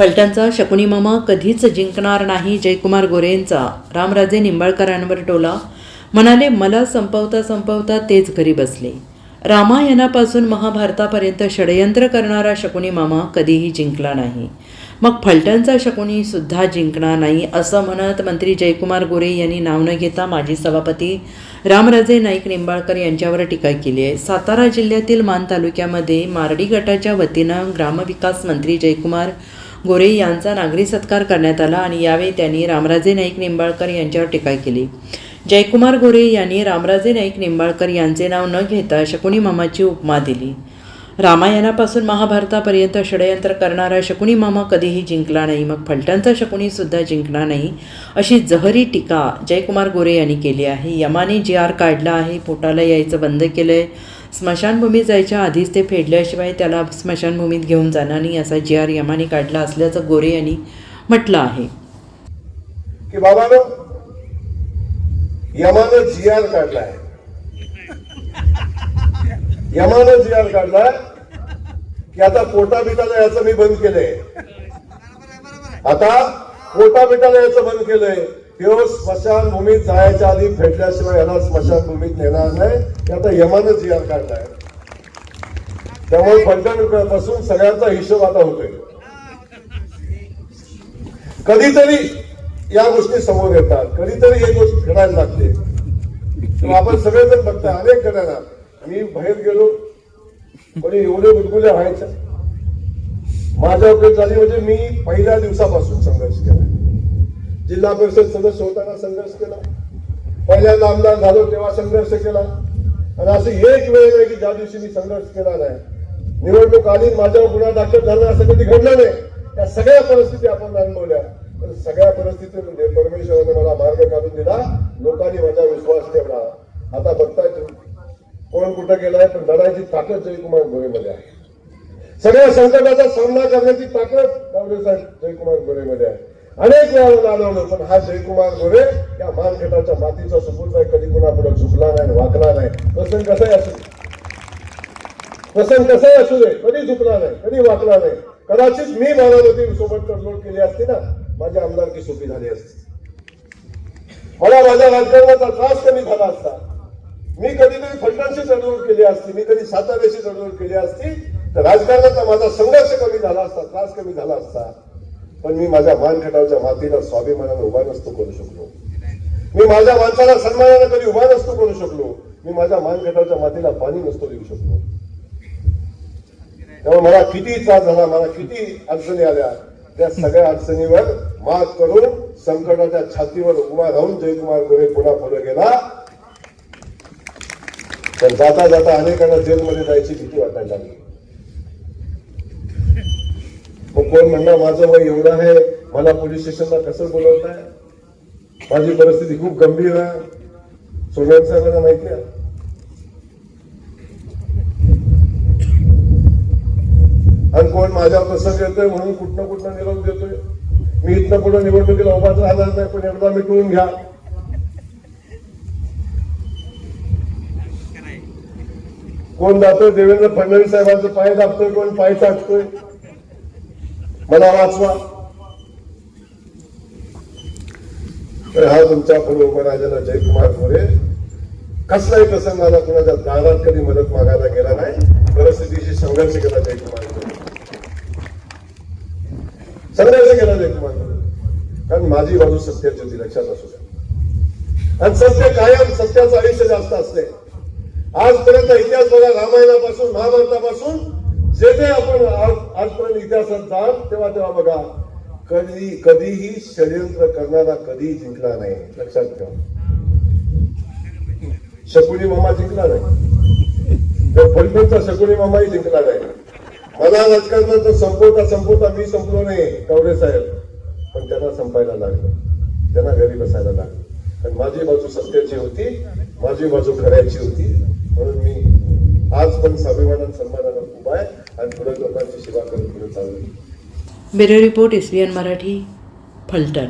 फलटांचा शकुनी मामा कधीच जिंकणार नाही जयकुमार गोरेंचा. रामराजे निंबाळकरांवर टोला. म्हणाले मला संपवता संपवता तेच घरी बसले. रामायणापासून महाभारतापर्यंत षडयंत्र करणारा शकुनी मामा कधीही जिंकला नाही. मग फलटणचा शकुनीसुद्धा जिंकणार नाही असं म्हणत मंत्री जयकुमार गोरे यांनी नाव न घेता माजी सभापती रामराजे नाईक निंबाळकर यांच्यावर टीका केली आहे. सातारा जिल्ह्यातील मान तालुक्यामध्ये मारडी गटाच्या वतीनं ग्रामविकास मंत्री जयकुमार गोरे यांचा नागरी सत्कार करण्यात आला आणि यावेळी त्यांनी रामराजे नाईक निंबाळकर यांच्यावर टीका केली. जयकुमार गोरे यांनी रामराजे नाईक निंबाळकर यांचे नाव न घेता शकुनी मामाची उपमा दिली. रामायणापासून महाभारतापर्यंत षडयंत्र करणारा शकुनी मामा कधीही जिंकला नाही मग फलटणचा शकुनीसुद्धा जिंकला जिंकणार नाही अशी जहरी टीका जयकुमार गोरे यांनी केली आहे. यमाने जी आर काढला आहे पोटाला यायचं बंद केलं आहे स्मशानभूमीत जायच्या आधीच ते फेडल्याशिवाय त्याला स्मशानभूमीत घेऊन जाणार नाही असा जी आर यमाने काढला असल्याचं गोरे यांनी म्हटलं आहे. की बाबा यमानं जी आर काढलाय यमानं जी आर काढला की आता पोटा बिटाला याचं मी बंद केलंय. आता पोटा बिटाला याचं बंद केलंय. तो स्मशानभूमीत जायच्या आधी फेडल्याशिवाय याला स्मशानभूमीत नेणार नाही. आता यमानं जी काढलाय. त्यामुळे फलटणपासून सगळ्यांचा हिशोब आता होतोय. कधीतरी या गोष्टी समोर येतात. कधीतरी एक गोष्ट घडायला लागते. तेव्हा आपण सगळेजण बघता अनेक घटना मी बाहेर गेलो कोणी एवढे गुदगुल्या व्हायच्या माझ्या उपयोग झाली म्हणजे मी पहिल्या दिवसापासून संघर्ष केला. जिल्हा परिषद सदस्य होताना संघर्ष केला. पहिल्यांदा आमदार झालो तेव्हा संघर्ष केला. आणि असं एक वेळ नाही की ज्या दिवशी मी संघर्ष केला नाही. निवडणूक आली माझ्यावर गुन्हा दाखल झाला असं कधी घडलं नाही. त्या सगळ्या परिस्थिती आपण अनुभवल्या पण सगळ्या परिस्थितीमध्ये परमेश्वराने मला मार्ग काढून दिला. लोकांनी माझा विश्वास ठेवला. आता बघताय तुम्ही. कोण कुठं गेलाय पण लढायची ताकद जयकुमार गोरेमध्ये आहे. सगळ्या संकटाचा सामना करण्याची ताकद गावडे साहेब जयकुमार गोरेमध्ये आहे अनेक वेळा लावलं पण हा जयकुमार गोरे या मानखेटाच्या मातीचा सुपूत आहे. कधी कुणापुढे झुकला नाही वाकला नाही. प्रसंग कसाही असू दे. प्रसंग कसाही असू दे. कधी झुकला नाही कधी वाकला नाही. कदाचित मी बारामती सोबत तडजोड केली असती ना माझी आमदारकी सोपी झाली असती. मला माझ्या राजकारणाचा त्रास कमी झाला असता. मी कधीतरी फलटणशी तडजोड केली असती. मी कधी साताऱ्याशी तडजोड केली असती. तर राजकारणाचा माझा संघर्ष कमी झाला असता त्रास कमी झाला असता पण मी माझ्या मानखटावच्या मातीला स्वाभिमानाने उभा नसतो करू शकलो. मी माझ्या माणसाला सन्मानाने कधी उभा नसतो करू शकलो. मी माझ्या मानखटावच्या मातीला पाणी नसतो देऊ शकलो. त्यामुळे मला किती त्रास झाला मला किती अडचणी आल्या त्या सगळ्या अडचणीवर मात करून संकटाच्या छातीवर उभा राहून जयकुमार गोरे पुन्हा पुढे गेला. पण जाता जाता अनेकांना जेलमध्ये जायची भीती वाटायला लागली. मग कोण म्हणणार माझं वय एवढं आहे मला पोलीस स्टेशनला कसं बोलवताय? माझी परिस्थिती खूप गंभीर आहे. सोनवणे साहेबांना माहिती आहे? आणि कोण माझ्या प्रसंग येतोय म्हणून कुठनं कुठनं निरोप देतोय? मी इथनं पुढे निवडणुकीला उभाच राहणार नाही पण एकदा मिटवून घ्या. कोण जातोय? देवेंद्र फडणवीस साहेबांचं पाय दाबतोय कोण पाय चाटतोय? मला वाचवा. तर हा तुमच्यापुढे जयकुमार मोरे. कसलाही प्रसंगाला कुणाच्या दारात कधी मदत मागायला गेला नाही. परिस्थितीशी संघर्ष केला जयकुमार संघर्ष केला जयकुमार कारण माझी बाजू सत्याची होती लक्षात असू द्या. आणि सत्य कायम सत्याचं आयुष्य जास्त असते. आजपर्यंत इतिहास बघा रामायणापासून महाभारतापासून जे जे आपण आज- आजपर्यंत इतिहासात जाल तेव्हा तेव्हा बघा कधी कधीही षडयंत्र करणारा कधीही जिंकला नाही. लक्षात ठेवा. शकुनी मामा जिंकला नाही. तर फलटणचा शकुनी मामाही जिंकला नाही. मला राजकारणाचं संपवता संपवता मी संपलो नाही कवडे साहेब. पण त्यांना संपायला लागलं. त्यांना घरी बसायला लागलं. आणि माझी बाजू सत्याची होती माझी बाजू खऱ्याची होती. म्हणून मी आज पण स्वाभिमानात सन्मानानं आणि पुढे लोकांची सेवा करून पुढे चालू आहे. Bureau report S B N Marathi Phaltan